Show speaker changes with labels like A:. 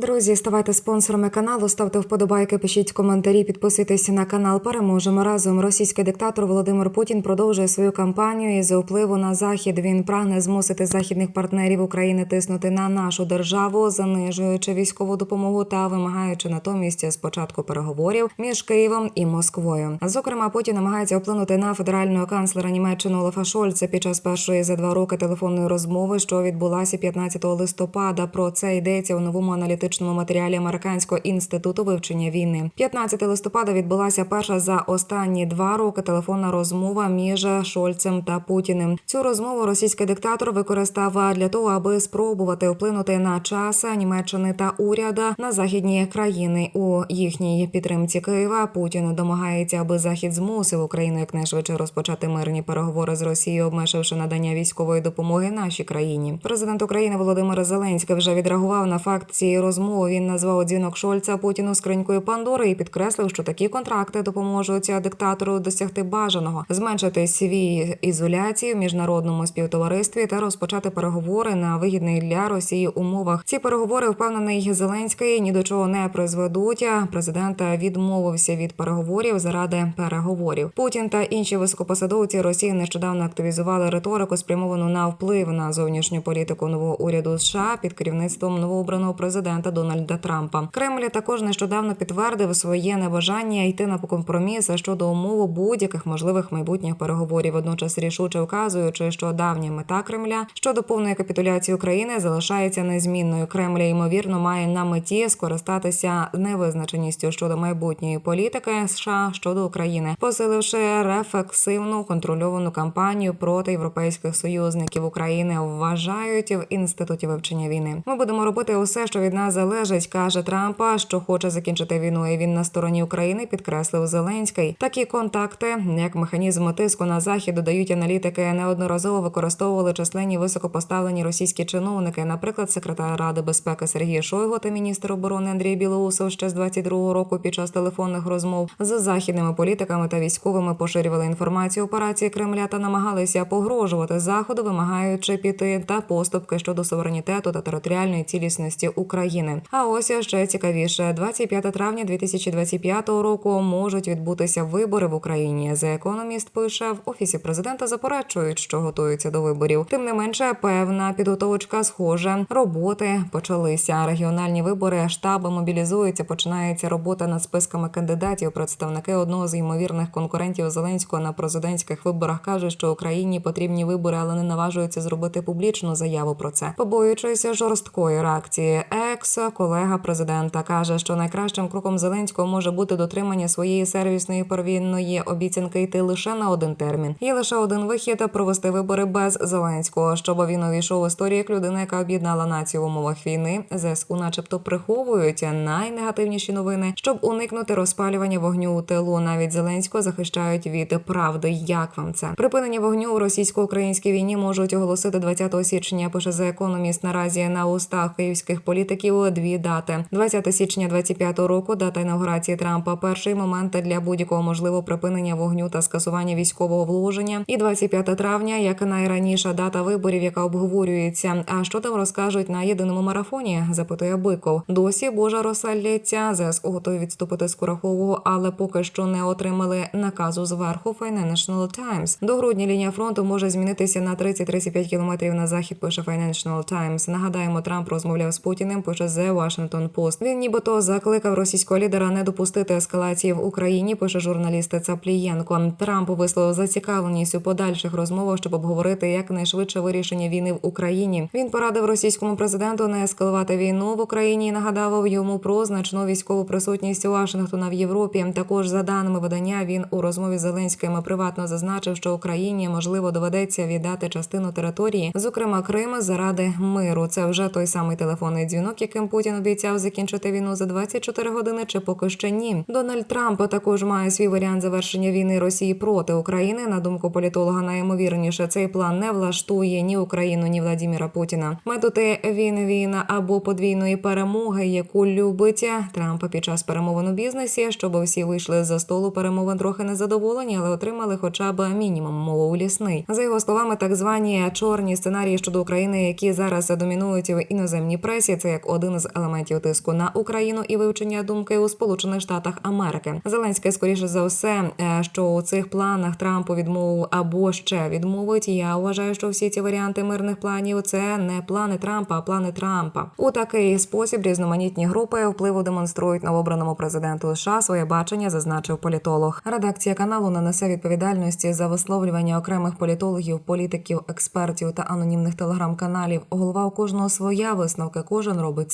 A: Друзі, ставайте спонсорами каналу, ставте вподобайки, пишіть коментарі, підписуйтесь на канал. Переможемо разом. Російський диктатор Володимир Путін продовжує свою кампанію із впливу на захід. Він прагне змусити західних партнерів України тиснути на нашу державу, занижуючи військову допомогу та вимагаючи натомість спочатку переговорів між Києвом і Москвою. Зокрема, Путін намагається вплинути на федерального канцлера Німеччини Олафа Шольца під час першої за два роки телефонної розмови, що відбулася 15 листопада. Про це йдеться у новому аналітичному матеріалі Американського інституту вивчення війни. 15 листопада відбулася перша за останні два роки телефонна розмова між Шольцем та Путіним. Цю розмову російський диктатор використав для того, аби спробувати вплинути на час Німеччини та уряда на західні країни у їхній підтримці Києва. Путін домагається, аби захід змусив Україну якнайшвидше розпочати мирні переговори з Росією, обмеживши надання військової допомоги нашій країні. Президент України Володимир Зеленський вже відреагував на факт цієї розмови. Він назвав дзвінок Шольца Путіну скринькою Пандори і підкреслив, що такі контракти допоможуть диктатору досягти бажаного, зменшити свій ізоляцію в міжнародному співтоваристві та розпочати переговори на вигідних для Росії умовах. Ці переговори впевнений Зеленський ні до чого не призведуть. Президент відмовився від переговорів заради переговорів. Путін та інші високопосадовці Росії нещодавно активізували риторику, спрямовану на вплив на зовнішню політику нового уряду США під керівництвом новообраного президента Дональда Трампа. Кремль також нещодавно підтвердив своє небажання йти на компроміс щодо умов будь-яких можливих майбутніх переговорів. Водночас рішуче вказуючи, що давня мета Кремля щодо повної капітуляції України залишається незмінною. Кремль ймовірно має на меті скористатися невизначеністю щодо майбутньої політики США щодо України, посиливши рефлексивну контрольовану кампанію проти європейських союзників України. Вважають в інституті вивчення війни. Ми будемо робити усе, що від нас залежить, каже Трампа, що хоче закінчити війну. і Він на стороні України підкреслив Зеленський. Такі контакти, як механізм тиску на захід, додають аналітики, неодноразово використовували численні високопоставлені російські чиновники, наприклад, секретар ради безпеки Сергій Шойгу та міністр оборони Андрій Білоусов ще з 22-го року під час телефонних розмов з західними політиками та військовими поширювали інформацію операції Кремля та намагалися погрожувати заходу, вимагаючи піти та поступки щодо суверенітету та територіальної цілісності України. А ось ще цікавіше, 25 травня 2025 року можуть відбутися вибори в Україні. The Economist пише в офісі президента заперечують, що готуються до виборів. Тим не менше, певна підготовочка схожа. Роботи почалися. Регіональні вибори штаби мобілізуються. Починається робота над списками кандидатів. Представники одного з ймовірних конкурентів Зеленського на президентських виборах кажуть, що Україні потрібні вибори, але не наважуються зробити публічну заяву про це. Побоюючись жорсткої реакції, екс колега президента каже, що найкращим кроком Зеленського може бути дотримання своєї сервісної первинної обіцянки йти лише на один термін. Є лише один вихід провести вибори без Зеленського, щоб він увійшов в історію як людина, яка об'єднала націю в умовах війни. ЗСУ, начебто, приховують найнегативніші новини, щоб уникнути розпалювання вогню у тилу. Навіть Зеленського захищають від правди. Як вам це припинення вогню у російсько-українській війні можуть оголосити 20 січня. Пише за економіст наразі на устах київських політиків дві дати: 20 січня 25 року, дата інаугурації Трампа. Перший момент для будь-якого можливого припинення вогню та скасування військового вложення. І 25 травня, як найраніша дата виборів, яка обговорюється. А що там розкажуть на єдиному марафоні? Запитує Биков. Досі Божа розсалляться. ЗСУ готові відступити з Курахового, але поки що не отримали наказу зверху. Financial Times. До грудня лінія фронту може змінитися на 30-35 кілометрів на захід. Пише Financial Times. Нагадаємо, Трамп розмовляв з Путіним. Пише The Washington Post. Він нібито закликав російського лідера не допустити ескалації в Україні. Пише журналіст Цаплієнко. Трамп висловив зацікавленість у подальших розмовах, щоб обговорити якнайшвидше вирішення війни в Україні. Він порадив російському президенту не ескалувати війну в Україні і нагадав йому про значну військову присутність Вашингтона в Європі. Також за даними видання, він у розмові з Зеленським приватно зазначив, що Україні можливо доведеться віддати частину території, зокрема Крим, заради миру. Це вже той самий телефонний дзвінок, яким Путін обіцяв закінчити війну за 24 години, чи поки що ні. Дональд Трамп також має свій варіант завершення війни Росії проти України. На думку політолога, найімовірніше цей план не влаштує ні Україну, ні Владіміра Путіна. Методи війни, війна або подвійної перемоги, яку любить Трамп під час перемовин у бізнесі, щоб всі вийшли за столу перемовин трохи незадоволені, але отримали хоча б мінімум мову лісний. За його словами, так звані чорні сценарії щодо України, які зараз домінують в іноземній пресі, це як один. Один з елементів тиску на Україну і вивчення думки у Сполучених Штатах Америки. Зеленський, скоріше за все, е, що у цих планах Трампу відмовив або ще відмовить. Я вважаю, що всі ці варіанти мирних планів це не плани Трампа, а плани Трампа. У такий спосіб різноманітні групи впливу демонструють новобраному президенту США своє бачення, зазначив політолог. Редакція каналу не несе відповідальності за висловлювання окремих політологів, політиків, експертів та анонімних телеграм-каналів. Голова у кожного своя висновки кожен робить